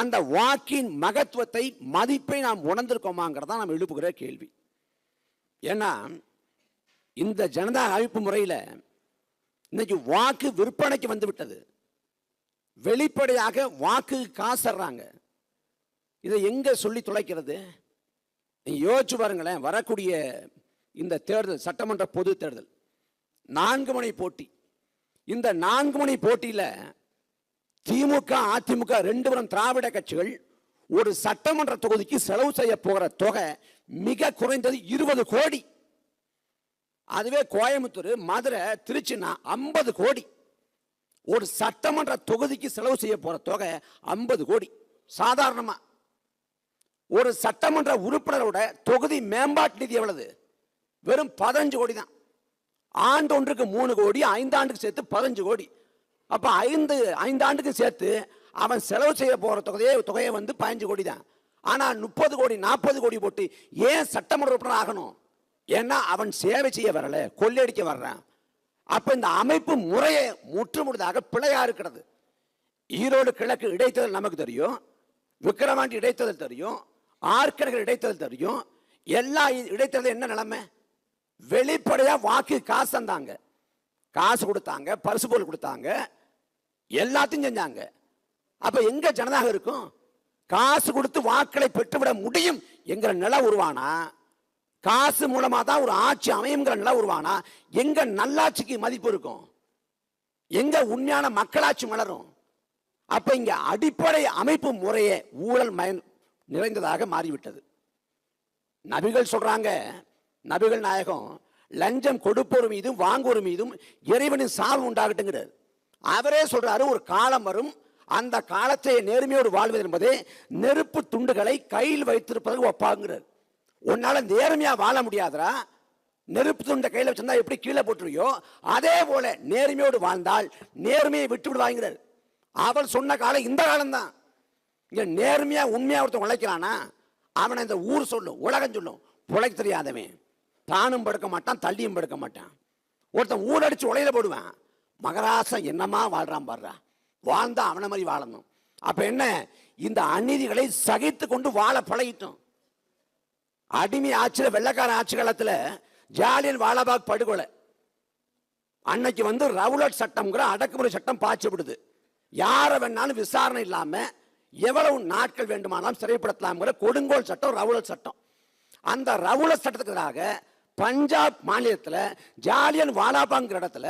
அந்த வாக்கின் மகத்துவத்தை மதிப்பை நாம் உணர்ந்திருக்கோமாங்கிறதா நாம் எழுப்புகிற கேள்வி. ஏன்னா இந்த ஜனதா அழிப்பு முறையில் இன்னைக்கு வாக்கு விற்பனைக்கு வந்து விட்டது. வெளிப்படையாக வாக்கு காசறாங்க இதை எங்கே சொல்லி தொலைக்கிறது? நீங்கள் யோசிச்சு பாருங்களேன் வரக்கூடிய இந்த தேர்தல் சட்டமன்ற பொது தேர்தல். நான்கு மணி போட்டி. இந்த நான்கு மணி போட்டியில் திமுக அதிமுக ரெண்டு பேரும் திராவிட கட்சிகள் ஒரு சட்டமன்ற தொகுதிக்கு செலவு செய்ய போகிற தொகை மிக குறைந்தது இருபது கோடி. அதுவே கோயம்புத்தூர் மதுரை திருச்சினா ஐம்பது கோடி. ஒரு சட்டமன்ற தொகுதிக்கு செலவு செய்ய போகிற தொகை ஐம்பது கோடி சாதாரணமாக ஒரு சட்டமன்ற உறுப்பினரோட தொகுதி மேம்பாட்டு நிதி எவ்வளவு? வெறும் பதினஞ்சு கோடி தான். ஆண்டு ஒன்றுக்கு மூணு கோடி ஐந்தாண்டுக்கு சேர்த்து பதினஞ்சு கோடி. அப்போ ஐந்து ஐந்தாண்டுக்கு சேர்த்து அவன் செலவு செய்ய போகிற தொகையே தொகையை வந்து பதினஞ்சு கோடி தான். ஆனால் முப்பது கோடி நாற்பது கோடி போட்டு ஏன் சட்டமன்ற உறுப்பினர் ஆகணும்? ஏன்னா அவன் சேவை செய்ய வரல கொள்ளையடிக்க வர்றான். அப்போ இந்த அமைப்பு முறையை முற்றுமுழுதாக பிழையாக இருக்கிறது. ஈரோடு கிழக்கு இடைத்தேர்தல் நமக்கு தெரியும். விக்கிரவாண்டி இடைத்தேர்தல் தெரியும். ஆற்கர்கள் இடைத்தேர்தல் தெரியும். எல்லா இடைத்தேர்தல் என்ன நிலைமை? வெளிப்படையாக வாக்கு காசு தந்தாங்க. காசு கொடுத்தாங்க பரிசு பொருள் கொடுத்தாங்க எல்லாத்தையும் செஞ்சாங்க. அப்ப எங்க ஜனதாக இருக்கும்? காசு கொடுத்து வாக்களை பெற்றுவிட முடியும் என்கிற நிலை உருவானா? காசு மூலமா தான் ஒரு ஆட்சி அமையுங்கிற நிலை உருவானா? எங்க நல்லாட்சிக்கு மதிப்பு இருக்கும்? எங்க உண்மையான மக்களாட்சி மலரும்? அப்ப இங்க அடிப்படை அமைப்பு முறையே ஊழல் மயன் நிறைந்ததாக மாறிவிட்டது. நபிகள் சொல்றாங்க நபிகள் நாயகம் லஞ்சம் கொடுப்போர் மீதும் வாங்குவோர் மீதும் இறைவனின் சாவு உண்டாகட்டுங்கிறார். அவரே சொல்றாரு ஒரு காலம் வரும் அந்த காலத்தை நேர்மையோடு வாழ்வது என்பது நெருப்பு துண்டுகளை கையில் வைத்திருப்பதற்கு ஒப்பாங்கிறார் உன்னால நேர்மையா வாழ முடியாதரா நெருப்பு துண்டை கையில் வச்சிருந்தா எப்படி கீழே போட்டுருவியோ அதே போல நேர்மையோடு வாழ்ந்தால் நேர்மையை விட்டு விடுவாங்கிறார் அவள் சொன்ன காலம் இந்த காலம்தான். இங்க நேர்மையா உண்மையா ஒருத்தன் உழைக்கிறானா அவனை இந்த ஊர் சொல்லும் உலகம் சொல்லும் உழைக்க தெரியாதவன். தானும் படுக்க மாட்டான் தள்ளியும் படுக்க மாட்டான். ஒருத்தன் ஊரடிச்சு உலையில போடுவான். மகராசன் என்னமா வாழ்றான் பாடுறா வாழ்ந்தா அவனை மாதிரி வாழணும். அப்ப என்ன? இந்த அநீதிகளை சகித்து கொண்டு வாழ பழகிட்டோம். அடிமை ஆட்சியில் வெள்ளக்கார ஆட்சி காலத்தில் ஜாலியன் வாலாபாக் படுகொலை. அன்னைக்கு வந்து ரவுலட் சட்டம்ங்கிற அடக்குமுறை சட்டம் பாய்ச்சப்படுது யாரை வேணாலும் விசாரணை இல்லாம எவ்வளவு நாட்கள் வேண்டுமானாலும் சிறைப்படுத்தலாம்ங்கிற கொடுங்கோல் சட்டம் ரவுலட் சட்டம். அந்த ரவுலட் சட்டத்துக்கு எதிராக பஞ்சாப் மாநிலத்தில் ஜாலியன் வாலாபாங்கிற இடத்துல